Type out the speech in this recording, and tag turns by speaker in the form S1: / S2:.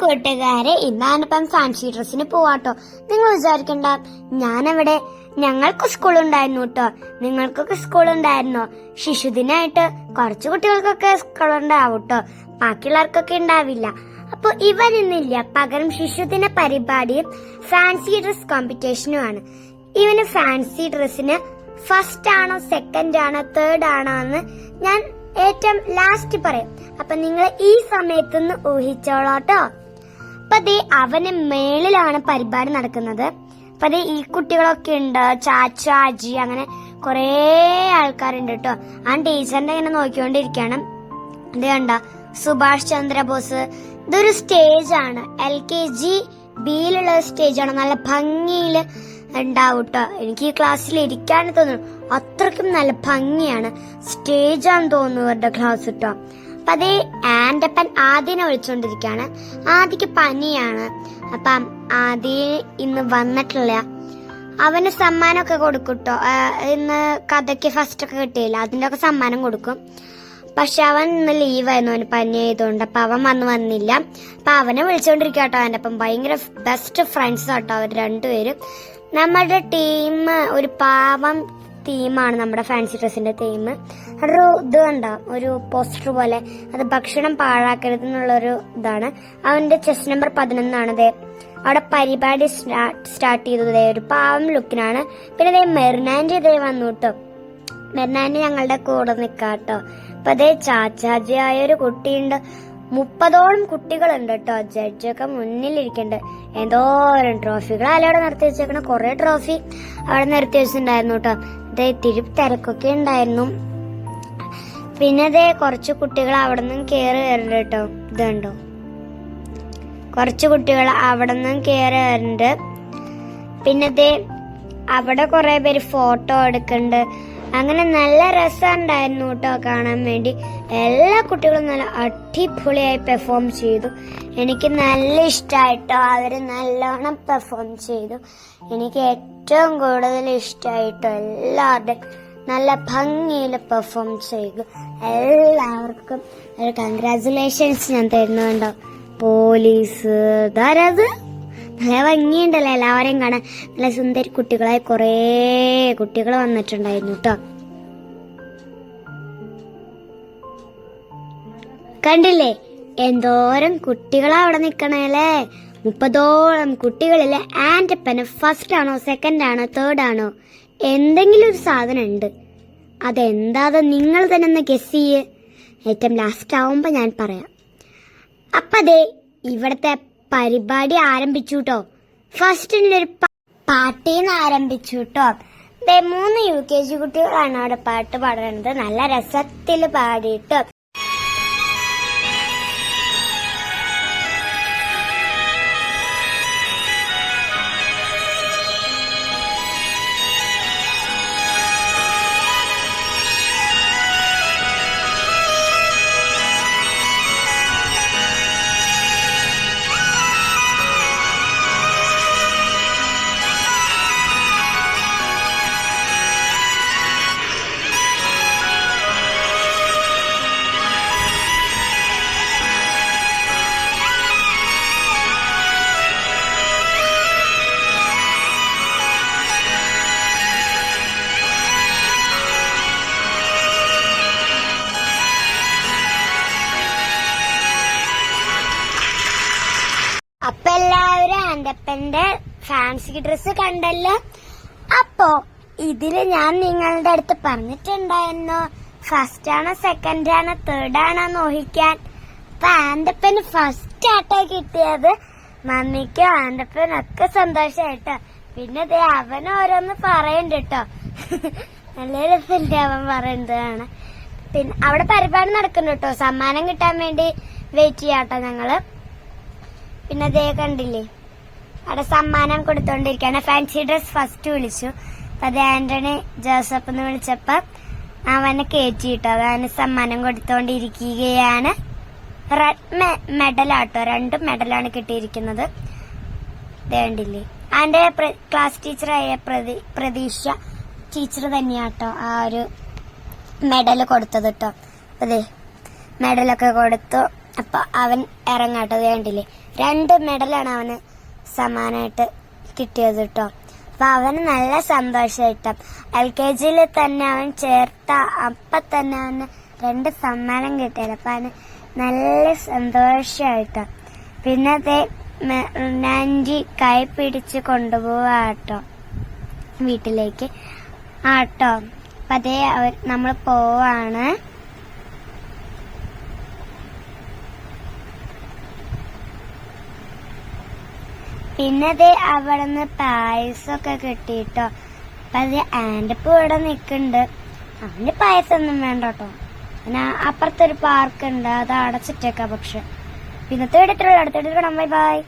S1: കൂട്ടുകാരെ ഇന്നാനിപ്പം ഫാൻസി ഡ്രസ്സിന് പോവാട്ടോ. നിങ്ങൾ വിചാരിക്കണ്ട ഞാനവിടെ ഞങ്ങൾക്ക് സ്കൂൾ ഉണ്ടായിരുന്നു കേട്ടോ നിങ്ങൾക്കൊക്കെ സ്കൂൾ ഉണ്ടായിരുന്നോ ശിശുദിനായിട്ട് കുറച്ചു കുട്ടികൾക്കൊക്കെ സ്കൂൾ ഉണ്ടാവും കേട്ടോ ബാക്കിയുള്ളവർക്കൊക്കെ ഉണ്ടാവില്ല. അപ്പൊ ഇവൻ ഇന്നില്ല. പകരം ശിശുദിന പരിപാടിയും ഫാൻസി ഡ്രസ് കോമ്പറ്റീഷനുമാണ് ഇവന് ഫാൻസി ഡ്രസ്സിന് ഫസ്റ്റ് ആണോ സെക്കൻഡ് ആണോ തേർഡ് ആണോ എന്ന് ഞാൻ ഏറ്റവും ലാസ്റ്റ് പറയും. അപ്പൊ നിങ്ങൾ ഈ സമയത്തുനിന്ന് ഊഹിച്ചോളാട്ടോ അപ്പൊ അവന് മേളിലാണ് പരിപാടി നടക്കുന്നത്. അപ്പൊ ഈ കുട്ടികളൊക്കെ ഉണ്ട്. ചാച്ച അജി അങ്ങനെ കുറേ ആൾക്കാരുണ്ട് കേട്ടോ ആ ടീച്ചറിന്റെ ഇങ്ങനെ നോക്കിക്കൊണ്ടിരിക്കുകയാണ് ഇത് കണ്ട സുഭാഷ് ചന്ദ്രബോസ്. ഇതൊരു സ്റ്റേജ് ആണ്. എൽ കെ ജി ബിയിലുള്ള സ്റ്റേജ് ആണ്. നല്ല ഭംഗിയിൽ ഉണ്ടാവും ട്ടോ. എനിക്ക് ഈ ക്ലാസ്സിൽ ഇരിക്കാൻ തോന്നുന്നു അത്രക്കും നല്ല ഭംഗിയാണ്. സ്റ്റേജ് ആണെന്ന് തോന്നുന്നു ഇവരുടെ ക്ലാസ് കേട്ടോ അപ്പൊ അതേ ആൻഡപ്പൻ ആദ്യനെ വിളിച്ചോണ്ടിരിക്കാണ്. ആദിക്ക് പനിയാണ്. അപ്പം ആദി ഇന്ന് വന്നിട്ടില്ല. അവന് സമ്മാനമൊക്കെ കൊടുക്കൂട്ടോ. ഇന്ന് കഥയ്ക്ക് ഫസ്റ്റ് ഒക്കെ കിട്ടിയില്ല. അതിന്റെ ഒക്കെ സമ്മാനം കൊടുക്കും. പക്ഷെ അവൻ ഇന്ന് ലീവായിരുന്നു. അവന് പനി ആയതുകൊണ്ട് അപ്പൊ അവൻ വന്ന് വന്നില്ല. അപ്പൊ അവനെ വിളിച്ചോണ്ടിരിക്കാട്ടോ അവന്റെ അപ്പം ഭയങ്കര ബെസ്റ്റ് ഫ്രണ്ട്സ് ആട്ടോ അവർ രണ്ടുപേരും. നമ്മുടെ ടീം ഒരു പാവം തീമാണ് നമ്മുടെ ഫാൻസി ഡ്രസ്സിന്റെ തീം ഒരു ഇത് കണ്ടോ ഒരു പോസ്റ്റർ പോലെ. അത് ഭക്ഷണം പാഴാക്കരുത് എന്നുള്ളൊരു ഇതാണ്. അവന്റെ ചെസ് നമ്പർ പതിനൊന്നാണ് ദേ. അവിടെ പരിപാടി സ്റ്റാർട്ട് ചെയ്തത് ഒരു പാവം ലുക്കിനാണ് പിന്നെ ദേ മെറിനാൻഡ് ഇതേ വന്നു കേട്ടോ മെറിനാൻഡ് ഞങ്ങളുടെ കൂടെ നിക്കാട്ടോ. അപ്പൊ അതേ ചാച്ചാജിയായ ഒരു കുട്ടിയുണ്ട്. മുപ്പതോളം കുട്ടികളുണ്ട് കേട്ടോ ജഡ്ജൊക്കെ മുന്നിലിരിക്കുന്നുണ്ട് എന്തോരം ട്രോഫികൾ അല്ലെ അവിടെ നിർത്തി വെച്ചേക്കണ. കുറെ ട്രോഫി അവിടെ നിർത്തി വെച്ചിട്ടുണ്ടായിരുന്നു കേട്ടോ ഇതേ തിരി തിരക്കൊക്കെ ഉണ്ടായിരുന്നു. പിന്നെ ദേ കുറച്ച് കുട്ടികൾ അവിടെ നിന്നും കയറി വരുന്നുണ്ട് കേട്ടോ. ഇതുണ്ടോ? കുറച്ച് കുട്ടികൾ അവിടെ നിന്നും കയറി വരുന്നുണ്ട് പിന്നെ ദേ അവിടെ കുറെ പേര് ഫോട്ടോ എടുക്കുന്നുണ്ട് അങ്ങനെ നല്ല രസമുണ്ടായിരുന്നു കേട്ടോ കാണാൻ വേണ്ടി. എല്ലാ കുട്ടികളും നല്ല അടിപൊളിയായി പെർഫോം ചെയ്തു. എനിക്ക് നല്ല ഇഷ്ടമായിട്ടോ അവർ നല്ലോണം പെർഫോം ചെയ്തു. എനിക്ക് ഏറ്റവും കൂടുതൽ ഇഷ്ടമായിട്ടോ എല്ലാവരുടെയും നല്ല ഭംഗിയിൽ പെർഫോം ചെയ്തു. എല്ലാവർക്കും ഒരു കൺഗ്രാചുലേഷൻസ് ഞാൻ തരുന്നുണ്ടോ. പോലീസ് ധാരാത്. നല്ല ഭംഗിയുണ്ടല്ലോ എല്ലാവരെയും കാണാൻ. നല്ല സുന്ദരി കുട്ടികളായി കുറേ കുട്ടികൾ വന്നിട്ടുണ്ടായിരുന്നു കേട്ടോ കണ്ടില്ലേ? എന്തോരം കുട്ടികളാ അവിടെ നിക്കണല്ലേ മുപ്പതോളം കുട്ടികളിലെ ആന്റപ്പന് ഫസ്റ്റ് ആണോ സെക്കൻഡ് ആണോ തേർഡ് ആണോ? എന്തെങ്കിലും ഒരു സാധനം ഉണ്ട്. അതെന്താത് നിങ്ങൾ തന്നെ ഒന്ന് ഗസ് ചെയ്യ്. ഏറ്റവും ലാസ്റ്റ് ആവുമ്പോൾ ഞാൻ പറയാം. അപ്പതേ ഇവിടത്തെ പരിപാടി ആരംഭിച്ചു കേട്ടോ ഒരു പാട്ടീന്ന് ആരംഭിച്ചു കേട്ടോ മൂന്ന് യു കെ ജി കുട്ടികളാണ് അവിടെ പാട്ട് പാടുന്നത്. നല്ല രസത്തിൽ പാടിയിട്ട്. ആൻഡപ്പന്റെ ഫാൻസി ഡ്രസ് കണ്ടല്ലോ? അപ്പോ ഇതിൽ ഞാൻ നിങ്ങളുടെ അടുത്ത് പറഞ്ഞിട്ടുണ്ടായിരുന്നു. ഫസ്റ്റ് ആണോ സെക്കൻഡ് ആണോ തേർഡ് ആണോ നോഹിക്കാൻ അപ്പൊ ആൻഡപ്പന് ഫസ്റ്റ് ആട്ടോ കിട്ടിയത്. മമ്മിക്കും ആൻഡപ്പനും ഒക്കെ സന്തോഷായിട്ടോ. പിന്നെ ദേ അവൻ ഓരോന്ന് പറയണ്ട കേട്ടോ നല്ല രസമില്ല അവൻ പറയുന്നതാണ്. പിന്നെ അവിടെ പരിപാടി നടക്കുന്നു കേട്ടോ സമ്മാനം കിട്ടാൻ വേണ്ടി വെയിറ്റ് ചെയ്യാട്ടോ ഞങ്ങൾ. പിന്നെ ദേ കണ്ടില്ലേ? അവിടെ സമ്മാനം കൊടുത്തോണ്ടിരിക്കാണ്. ഫാൻസി ഡ്രസ് ഫസ്റ്റ് വിളിച്ചു. അത് ആന്റണി ജോസഫ് എന്ന് വിളിച്ചപ്പോ അവനെ കയറ്റിയിട്ടു അവന് സമ്മാനം കൊടുത്തോണ്ടിരിക്കുകയാണ്. റെഡ് മെഡലാട്ടോ രണ്ട് മെഡലാണ് കിട്ടിയിരിക്കുന്നത്. വേണ്ടില്ലേ അവന്റെ ക്ലാസ് ടീച്ചറായ പ്രതി- പ്രതീക്ഷ ടീച്ചർ തന്നെയാട്ടോ ആ ഒരു മെഡൽ കൊടുത്തത് കേട്ടോ അതെ മെഡലൊക്കെ കൊടുത്തു. അപ്പൊ അവൻ ഇറങ്ങാട്ടോ. വേണ്ടില്ലേ രണ്ട് മെഡലാണ് അവന് സമ്മാനമായിട്ട് കിട്ടിയത് കേട്ടോ അപ്പൊ അവന് നല്ല സന്തോഷമായിട്ടും എൽ കെ ജിയിൽ തന്നെ അവൻ ചേർത്ത അപ്പൊ തന്നെ അവന് രണ്ട് സമ്മാനം കിട്ടിയത്. അപ്പൊ അവന് നല്ല സന്തോഷമായിട്ടോ പിന്നെ അതേ നാന്റി കൈ പിടിച്ച് കൊണ്ടുപോവാട്ടോ വീട്ടിലേക്ക്. ആട്ടോ അപ്പൊ അതേ അവർ നമ്മൾ പോവാണ്. പിന്നെ ദേ അവിടുന്ന് പായസമൊക്കെ കിട്ടിട്ടോ അപ്പൊ അത് ആൻഡിപ്പ് ഇവിടെ നിൽക്കുന്നുണ്ട് അവന് പായസമൊന്നും വേണ്ട കേട്ടോ. പിന്നെ അപ്പുറത്തൊരു പാർക്ക് ഉണ്ട് അത് അടച്ചിട്ടേക്കാം പക്ഷെ. പിന്നത്തെ എടുത്തിട്ടുള്ള അടുത്തിട്ട് ബൈ ബൈ.